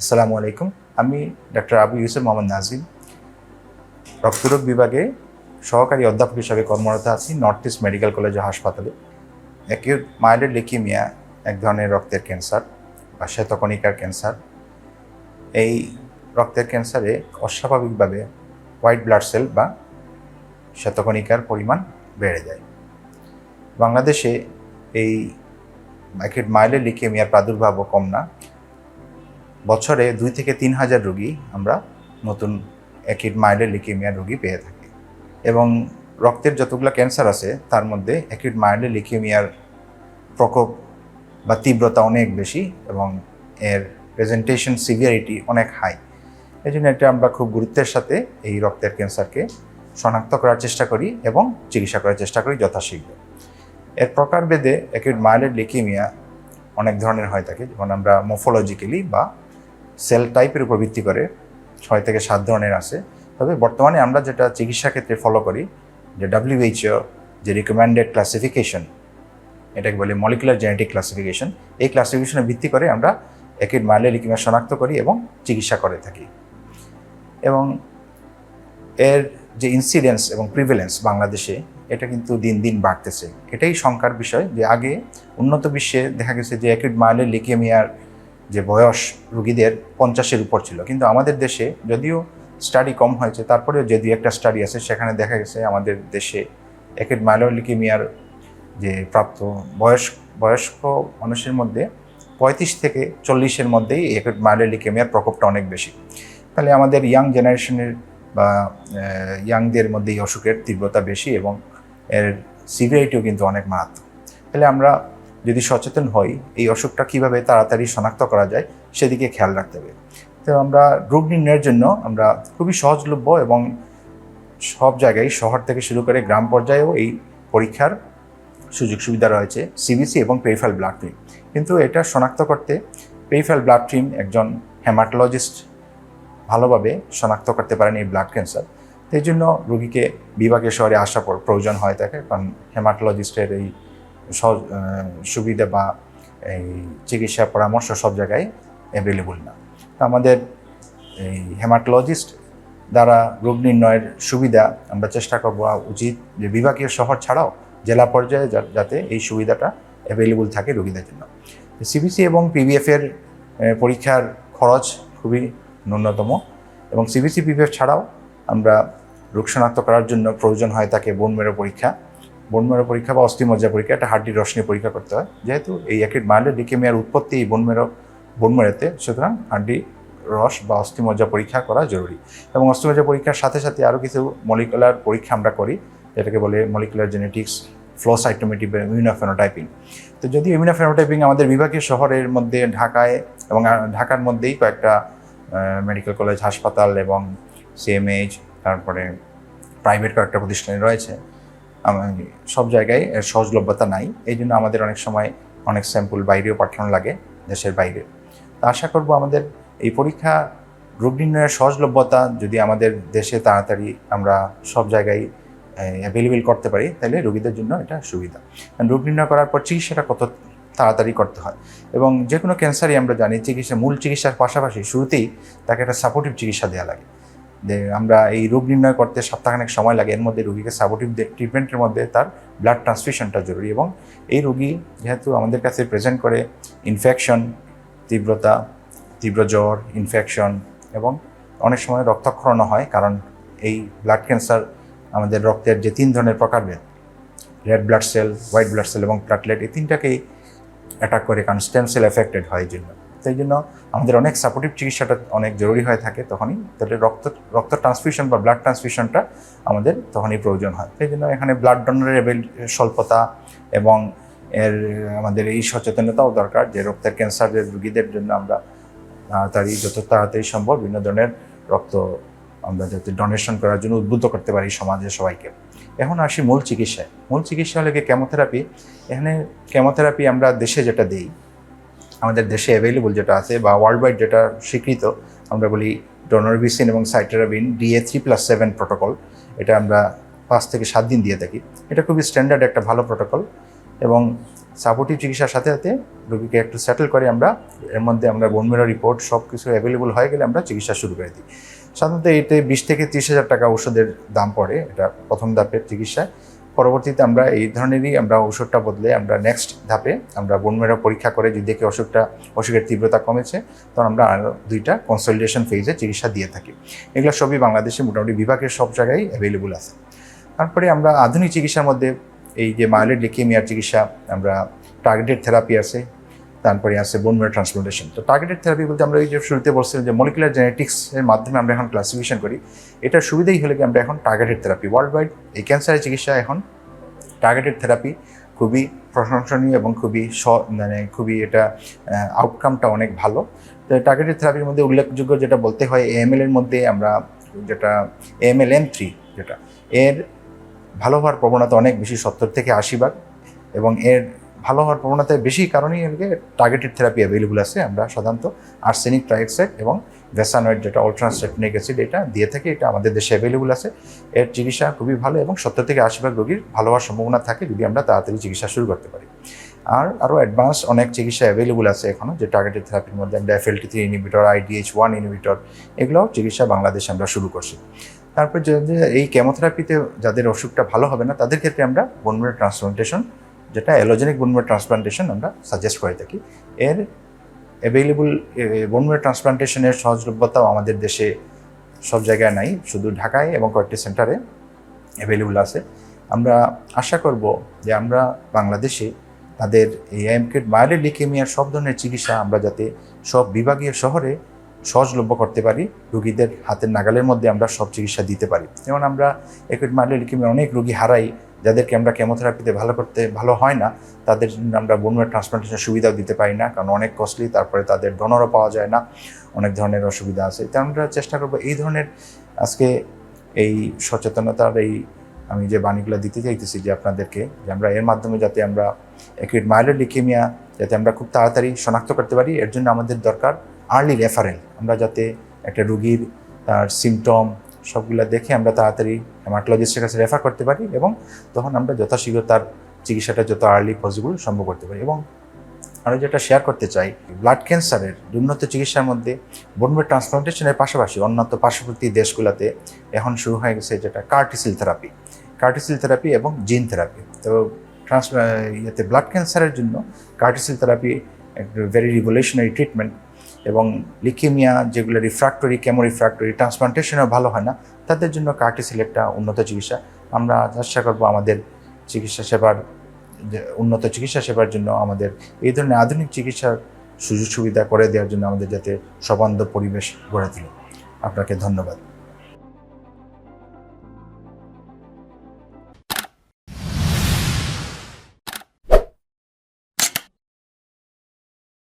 আসসালামু আলাইকুম। আমি ডক্টর আবু ইউসুফ মোহাম্মদ নাজিম। রক্তরোগ বিভাগে সহকারী অধ্যাপক হিসাবে কর্মরত আছি নর্থ ইস্ট মেডিকেল কলেজ হাসপাতালে। অ্যাকিউট মাইল্ড লিকিমিয়া এক ধরনের রক্তের ক্যান্সার বা শ্বেতকণিকার ক্যান্সার। এই রক্তের ক্যান্সারে অস্বাভাবিকভাবে হোয়াইট ব্লাড সেল বা শ্বেতকণিকার পরিমাণ বেড়ে যায়। বাংলাদেশে এই অ্যাকিউট মাইল্ড লিকিমিয়ার প্রাদুর্ভাবও কম না। বছরে দুই থেকে তিন হাজার রোগী আমরা নতুন অ্যাকিড মাইল্ড লিকিমিয়া রোগী পেয়ে থাকি। এবং রক্তের যতগুলো ক্যান্সার আছে, তার মধ্যে অ্যাকিড মাইল্ড লিকিমিয়ার প্রকোপ বা তীব্রতা অনেক বেশি এবং এর প্রেজেন্টেশন সিভিয়ারিটি অনেক হাই এই জন্য এটা আমরা খুব গুরুত্বের সাথে এই রক্তের ক্যান্সারকে শনাক্ত করার চেষ্টা করি এবং চিকিৎসা করার চেষ্টা করি যথাশীঘ্র। এর প্রকারভেদে অ্যাকিউট মাইল্ড লিকিমিয়া অনেক ধরনের হয়ে থাকে, যেমন আমরা মোফোলজিক্যালি বা সেল টাইপের উপর ভিত্তি করে ছয় থেকে সাত ধরনের আছে। তবে বর্তমানে আমরা যেটা চিকিৎসা ক্ষেত্রে ফলো করি, যে ডাব্লিউএইচও যে রিকমেন্ডেড ক্লাসিফিকেশন এটাকে বলে মলিকুলার জেনেটিক ক্লাসিফিকেশন এই ক্লাসিফিকেশনে ভিত্তি করে আমরা একিড মাইলেলিকিমা শনাক্ত করি এবং চিকিৎসা করে থাকি। এবং এর যে ইনসিডেন্স এবং প্রিভেলেন্স বাংলাদেশে, এটা কিন্তু দিন দিন বাড়তেছে। এটাই শঙ্কার বিষয় যে আগে উন্নত বিশ্বে দেখা গেছে যে অ্যাকিড মাইলের লিকিমিয়ার যে বয়স রুগীদের পঞ্চাশের উপর ছিল। কিন্তু আমাদের দেশে যদিও স্টাডি কম হয়েছে, তারপরেও যে দুই একটা স্টাডি আছে, সেখানে দেখা গেছে আমাদের দেশে অ্যাকিড মাইলোলিকিমিয়ার যে প্রাপ্ত বয়স, বয়স্ক মানুষের মধ্যে পঁয়ত্রিশ থেকে চল্লিশের মধ্যেই অ্যাকিড মাইলোলিকিমিয়ার প্রকোপটা অনেক বেশি। তাহলে আমাদের ইয়াং জেনারেশনের বা ইয়াংদের মধ্যে এই অসুখের তীব্রতা বেশি এবং এর সিভিয়ারিটিও কিন্তু অনেক মারাত্মক। তাহলে আমরা যদি সচেতন হই, এই অসুখটা কীভাবে তাড়াতাড়ি শনাক্ত করা যায়, সেদিকে খেয়াল রাখতে হবে। তো আমরা রোগ নির্ণয়ের জন্য আমরা খুবই সহজলভ্য এবং সব জায়গায় শহর থেকে শুরু করে গ্রাম পর্যায়েও এই পরীক্ষার সুযোগ সুবিধা রয়েছে সিবিসি এবং পেরিফাল ব্লাড টিম কিন্তু এটা শনাক্ত করতে পেরিফাল ব্লাড টিম একজন হেমাটোলজিস্ট ভালোভাবে শনাক্ত করতে পারেন এই ব্লাড ক্যান্সার এই জন্য রোগীকে বিভাগীয় শহরে আসা পর প্রয়োজন হয় থাকে কারণ হেমাটোলজিস্টের এই সুবিধা বা এই চিকিৎসা পরামর্শ সব জায়গায় অ্যাভেলেবল না। তো আমাদের এই হেমাটোলজিস্ট দ্বারা রোগ নির্ণয়ের সুবিধা আমরা চেষ্টা করব উচিত যে বিভাগীয় শহর ছাড়াও জেলা পর্যায়ে যাতে এই সুবিধাটা অ্যাভেলেবল থাকে রোগীদের জন্য। সিবিসি এবং পিবিএফ এর পরীক্ষার খরচ খুবই ন্যূনতম এবং সিবিসি পিবিএফ ছাড়াও আমরা রোগ শনাক্ত করার জন্য প্রয়োজন হয় তাকে বোন মেরো পরীক্ষা বনমেরো পরীক্ষা বা অস্থিমজ্জা পরীক্ষা, একটা হাড্ডির রশ্মি পরীক্ষা করতে হয়। যেহেতু এই অ্যাকিড মাইল্ড লিকেমিয়ার উৎপত্তি বনমেরো, বনমেরোতে, সুতরাং হাড্ডি রস বা অস্থিমজ্জা পরীক্ষা করা জরুরি। এবং অস্থিমজ্জা পরীক্ষার সাথে সাথে আরও কিছু মলিকুলার পরীক্ষা আমরা করি, যেটাকে বলে molecular genetics flow cytometry immunophenotyping তো যদি ইমিউনোফেনোটাইপিং আমাদের বিভাগীয় শহরের মধ্যে ঢাকায় এবং ঢাকার মধ্যেই কয়েকটা মেডিকেল কলেজ হাসপাতাল এবং সিএমএইচ তারপরে প্রাইভেট কয়েকটা প্রতিষ্ঠানে রয়েছে। সব জায়গায় সহজলভ্যতা নাই। এই জন্য আমাদের অনেক সময় অনেক স্যাম্পল বাইরেও পাঠানো লাগে দেশের বাইরে। তা আশা করব আমাদের এই পরীক্ষা রোগ নির্ণয়ের সহজলভ্যতা যদি আমাদের দেশে তাড়াতাড়ি আমরা সব জায়গায় অ্যাভেলেবেল করতে পারি, তাহলে রোগীদের জন্য এটা সুবিধা। রোগ নির্ণয় করার পর চিকিৎসাটা কত তাড়াতাড়ি করতে হয়। এবং যে কোনো ক্যান্সারই আমরা জানি, চিকিৎসা, মূল চিকিৎসার পাশাপাশি শুরুতেই তাকে একটা সাপোর্টিভ চিকিৎসা দেওয়া লাগে। আমরা এই রোগ নির্ণয় করতে সপ্তাহখানেক সময় লাগে। এর মধ্যে রোগীকে সাপোর্টিভ ট্রিটমেন্টের মধ্যে তার ব্লাড ট্রান্সফিউশনটা জরুরি এবং এই রোগী যেহেতু আমাদের কাছে প্রেজেন্ট করে ইনফেকশন তীব্রতা, তীব্র জ্বর ইনফেকশন এবং অনেক সময় রক্তক্ষরণও হয় কারণ এই ব্লাড ক্যান্সার আমাদের রক্তের যে তিন ধরনের প্রকারভেদ red blood cell white blood cell এবং প্লাটলেট এই তিনটাকেই অ্যাটাক করে কারণ স্টেম সেল এফেক্টেড হয় জন্য। সেই জন্য আমাদের অনেক সাপোর্টিভ চিকিৎসাটা অনেক জরুরি হয়ে থাকে, তখনই তাহলে রক্ত রক্ত ট্রান্সফিউশন বা ব্লাড ট্রান্সফিউশনটা আমাদের তখনই প্রয়োজন হয়। সেই জন্য এখানে ব্লাড ডোনারের স্বল্পতা এবং এর আমাদের এই সচেতনতাও দরকার যে রক্তের ক্যান্সারের রুগীদের জন্য আমরা তাড়াতাড়ি যত তাড়াতাড়ি সম্ভব বিভিন্ন ধরনের রক্ত আমরা যাতে ডোনেশন করার জন্য উদ্বুদ্ধ করতে পারি সমাজের সবাইকে। এখন আসি মূল চিকিৎসায়। মূল চিকিৎসা হলে কেমোথেরাপি এখানে কেমোথেরাপি আমরা দেশে যেটা দিই আমাদের দেশে অ্যাভেলেবল যেটা আছে বা ওয়ার্ল্ড ওয়াইড যেটা স্বীকৃত, আমরা বলি ডোনরবিসিন এবং cytarabine DA three plus seven protocol এটা আমরা পাঁচ থেকে সাত দিন দিয়ে থাকি। এটা খুবই স্ট্যান্ডার্ড একটা ভালো প্রোটোকল এবং সাপোর্টিভ চিকিৎসার সাথে সাথে রোগীকে একটু সেটেল করে আমরা, এর মধ্যে আমরা বোনমেরো রিপোর্ট সব কিছু অ্যাভেলেবল হয়ে গেলে আমরা চিকিৎসা শুরু করে দিই। সাধারণত এতে বিশ থেকে ত্রিশ হাজার টাকা ওষুধের দাম পড়ে, এটা প্রথম ধাপের চিকিৎসায় পরবর্তীতে আমরা এই ধরনেরই আমরা ওষুধটা বদলে আমরা নেক্সট ধাপে আমরা বোনমেরো পরীক্ষা করে যদি দেখি অসুখটা, অসুখের তীব্রতা কমেছে, তখন আমরা আরও দুইটা কনসলটেশন ফেজে চিকিৎসা দিয়ে থাকি। এগুলো সবই বাংলাদেশে মোটামুটি বিভাগের সব জায়গায় অ্যাভেলেবল আছে। তারপরে আমরা আধুনিক চিকিৎসার মধ্যে এই যে মাইলের লিকেমিয়ার চিকিৎসা, আমরা টার্গেটেড থেরাপি আছে তারপরে আছে বোনমেরো ট্রান্সপ্লান্টেশন তো টার্গেটেড থেরাপি বলতে আমরা এই যে শুরুতে বলছিলাম যে মলিকুলার জেনেটিক্সের মাধ্যমে আমরা এখন ক্লাসিফিকেশন করি, এটার সুবিধাই হলে কি আমরা এখন টার্গেটেড থেরাপি ওয়ার্ল্ড ওয়াইড এই ক্যান্সারের চিকিৎসা এখন টার্গেটেড থেরাপি খুবই প্রশংসনীয় এবং খুবই স মানে খুবই এটা আউটকামটা অনেক ভালো। তো টার্গেটেড থেরাপির মধ্যে উল্লেখযোগ্য যেটা বলতে হয় এএমএল এর মধ্যে আমরা যেটা এএমএল এম থ্রি যেটা, এর ভালো হওয়ার প্রবণতা অনেক বেশি সত্তর থেকে আশি ভাগ এবং এর ভালো হওয়ার প্রবণতা বেশি কারণেই টার্গেটেড থেরাপি অ্যাভেলেবল আছে। আমরা সাধারণত আর্সেনিক ট্রাইক্সাইড এবং ভেসানয়েড যেটা অল্ট্রাসেপনিক অ্যাসিড এটা দিয়ে থাকি, এটা আমাদের দেশে অ্যাভেলেবল আছে। এর চিকিৎসা খুবই ভালো এবং সত্তর থেকে আশি ভাগ রোগীর ভালো হওয়ার সম্ভাবনা থাকে যদি আমরা তাড়াতাড়ি চিকিৎসা শুরু করতে পারি। আর আরও অ্যাডভান্স অনেক চিকিৎসা অ্যাভেলেবল আছে এখনও যে টার্গেটেড থেরাপির মধ্যে আমরা FLT three inhibitor IDH one inhibitor এগুলোও চিকিৎসা বাংলাদেশে আমরা শুরু করছি। তারপর যে যে এই কেমোথেরাপিতে যাদের অসুখটা ভালো হবে না, তাদের ক্ষেত্রে আমরা বোনমেরো ট্রান্সপ্লান্টেশন যেটা অ্যালোজেনিক বোনমেরো ট্রান্সপ্লান্টেশন আমরা সাজেস্ট করে থাকি। এর অ্যাভেলেবল বোনমেরো ট্রান্সপ্লান্টেশনের সহজলভ্যতাও আমাদের দেশে সব জায়গায় নাই, শুধু ঢাকায় এবং কয়েকটি সেন্টারে অ্যাভেলেবল আছে। আমরা আশা করব যে আমরা বাংলাদেশে তাদের এই এমকেট মায়ের লিকেমিয়ার সব ধরনের চিকিৎসা আমরা যাতে সব বিভাগীয় শহরে সহজলভ্য করতে পারি, রুগীদের হাতের নাগালের মধ্যে আমরা সব চিকিৎসা দিতে পারি। যেমন আমরা একুইট মাইল্ড লিকেমিয়া অনেক রুগী হারাই, যাদেরকে আমরা কেমোথেরাপিতে ভালো করতে ভালো হয় না, তাদের জন্য আমরা বোনমের ট্রান্সপ্লান্টেশন সুবিধাও দিতে পারি না, কারণ অনেক কস্টলি তারপরে তাদের ডোনারও পাওয়া যায় না, অনেক ধরনের অসুবিধা আছে। তাই আমরা চেষ্টা করব এই ধরনের আজকে এই সচেতনতার এই আমি যে বাণীগুলো দিতে চাইতেছি যে আপনাদেরকে, যে আমরা এর মাধ্যমে যাতে আমরা একুইট মাইল্ড লিকেমিয়া যাতে আমরা খুব তাড়াতাড়ি শনাক্ত করতে পারি, এর জন্য আমাদের দরকার আর্লি রেফারেল আমরা যাতে একটা রুগীর তার সিমটম সবগুলো দেখে আমরা তাড়াতাড়ি হেমাটোলজিস্টের কাছে রেফার করতে পারি এবং তখন আমরা যথাশীঘ্র তার চিকিৎসাটা যত আর্লি পসিবল সম্ভব করতে পারি। এবং আমি যেটা শেয়ার করতে চাই ব্লাড ক্যান্সারের উন্নত চিকিৎসার মধ্যে বোনমের ট্রান্সপ্লান্টেশনের পাশাপাশি অন্যান্য পার্শ্ববর্তী দেশগুলোতে এখন শুরু হয়ে গেছে যেটা কার্টিসিল থেরাপি কার্টিসিল থেরাপি এবং জিন থেরাপি তো ট্রান্স ইয়েতে ব্লাড ক্যান্সারের জন্য CAR T cell therapy very revolutionary treatment এবং লিকিমিয়া যেগুলো রিফ্র্যাক্টরি কেমো রিফ্র্যাক্টরি ট্রান্সপ্লান্টেশনও ভালো হয় না, তাদের জন্য কার্টিসিল একটা উন্নত চিকিৎসা। আমরা আশা করব আমাদের চিকিৎসা সেবার উন্নত চিকিৎসা সেবার জন্য আমাদের এই ধরনের আধুনিক চিকিৎসার সুযোগ সুবিধা করে দেওয়ার জন্য আমাদের যাতে সবান্ধব পরিবেশ গড়ে তুলে। আপনাকে ধন্যবাদ।